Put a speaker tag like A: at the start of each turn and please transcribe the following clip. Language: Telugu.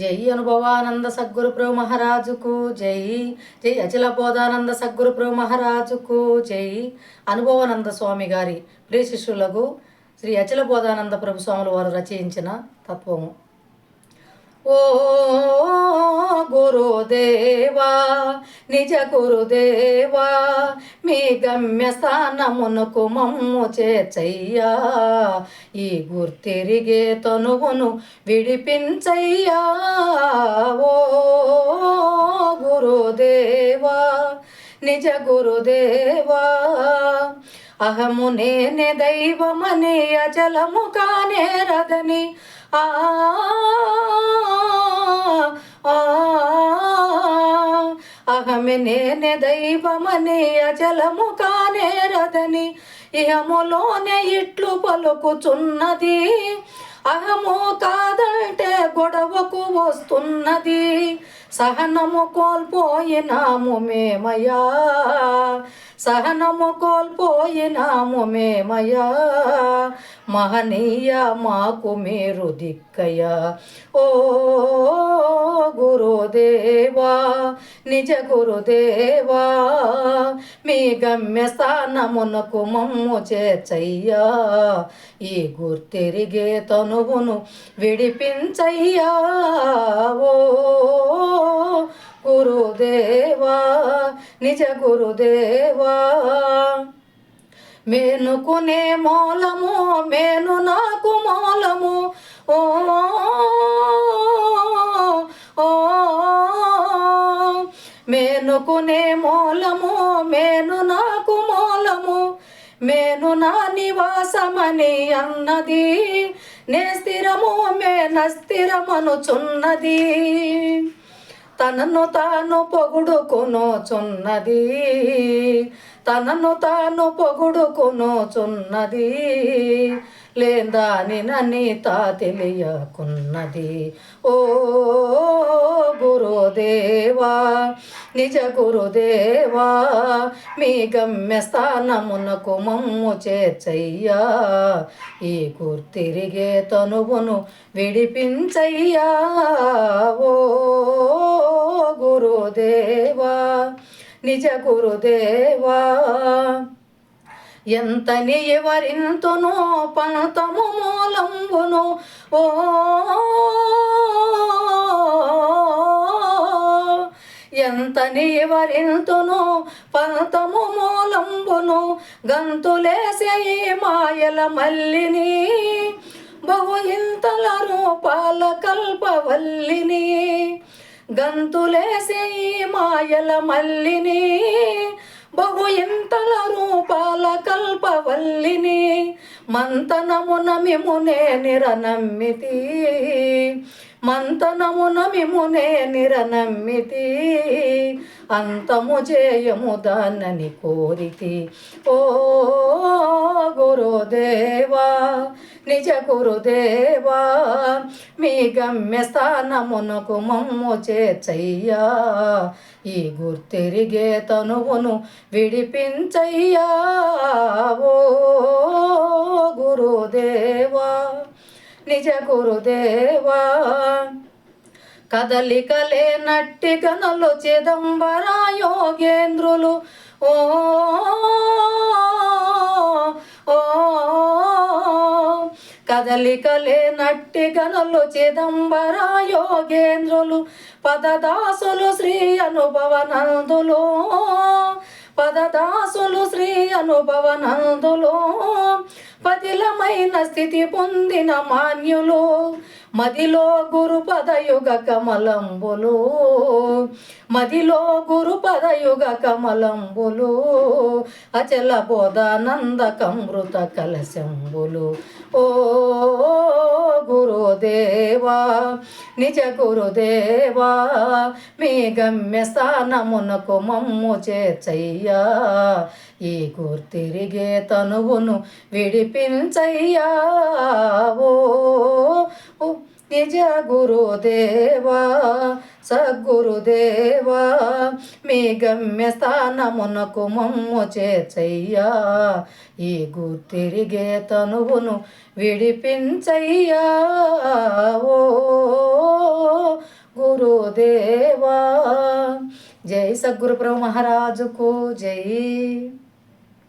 A: జై అనుభవానంద సద్గురు ప్రభు మహారాజుకు జై జై అచల బోధానంద సద్గురు ప్రభు మహారాజుకు జై అనుభవానంద స్వామి గారి ప్రియ శిష్యులకు శ్రీ అచల బోధానంద ప్రభు స్వాముల వారు రచయించిన తత్వము. ఓ గురుదేవా నిజ గురుదేవా మీ గమ్యస్థానమునకు మమ్ము చేచయ్యా ఈ గుర్తిరిగే తనువును విడిపించయ్యా. ఓ గురుదేవా నిజ గురుదేవా అహము నేనే దైవమని అచలము కానేరదని ఆ ఆ, అహమి నేనే దైవమని అచలము కానేరదని ఇహములోనే ఇట్లు పలుకుచున్నది. అహము కాదంటే గొడవకు వస్తున్నది. సహనము కోల్పోయినాము మేమయా సహనము కోల్పోయినాము మేమయా మహనీయ మాకు మీరు దిక్కయ్యా. ఓ గురుదేవా నిజ గురుదేవా మీ గమ్యస్థానమునకు మమ్ము చేర్చయ్యా. ఈ గుర్తిరిగే తనువును విడిపించయ్యా. ఓ గురుదేవా నిజ గురుదేవా. మేనుకునే మూలము మేను నాకు మూలము. ఓ ఓ మేనుకునే మూలము మేను నాకు మూలము. మేను నా నివాసమని అన్నది నే స్థిరము మేన స్థిరమనుచున్నది. తనను తాను పొగుడుకునోచున్నది తనను తాను పొగుడుకునోచున్నది లేదాని నని తా తెలియకున్నది. ఓ గురుదేవా నిజ గురుదేవా మీ గమ్యస్థానమునకు మమ్ము చేర్చయ్యా. ఈ గుర్తిరిగే తనువును విడిపించయ్యా. ఓ గురుదేవా నిజ గురుదేవా ఎంతని ఎవరింతును పంతము మూలంబును. ఓ ఎంతని పంతము మూలంబును గంతులేసే మాయల మల్లిని. బహు ఇంతల రూపాల కల్పవల్లిని. గంతులేసే మాయల మల్లిని. బహు ఇంతల రూపాల కల్పవల్లిని. మంతనమున మిమునే నిరనమ్మితి మంతనమున మిమునే నిరనమ్మితి అంతము చేయము దానని కోరితి. ఓ గురుదేవా నిజ గురుదేవా మీ గమ్యస్థానమునకు మమ్ము చేర్చయ్యా. ఈ గుర్తిరిగే తనువును విడిపించయ్యా. ఓ గురుదేవా నిజ గురుదేవా కదలికలే నట్టి గనులు చిదంబరా యోగేంద్రులు ఓ కదలికలే నట్టి గనులు చిదంబరాయోగేంద్రులు పదదాసులు శ్రీ అనుభవనందులు. పదదాసులు శ్రీ అనుభవనందులో. పదిలమైన స్థితి పొందిన మాన్యులు మదిలో గురు పదయుగ కమలంబులు. మదిలో గురు పదయుగ కమలంబులు అచల బోధానంద కమృత కలశంబులు. ఓ గురు గురుదేవా నిజ గురుదేవా మీ గమ్యస్థానమునకు మమ్ము చేర్చయ్యా. ఈ గుర్తిరిగే తనువును విడిపించయ్యా. ఓ ఓ నిజ గురుదేవా సద్గురుదేవా మీ గమ్యస్థానమునకు మమ్ము చేచయ్యా ఈ గుర్తిరిగే తనువును విడిపించయ్యా. ఓ గురుదేవా జై సద్గురు ప్రభు మహారాజుకు జై.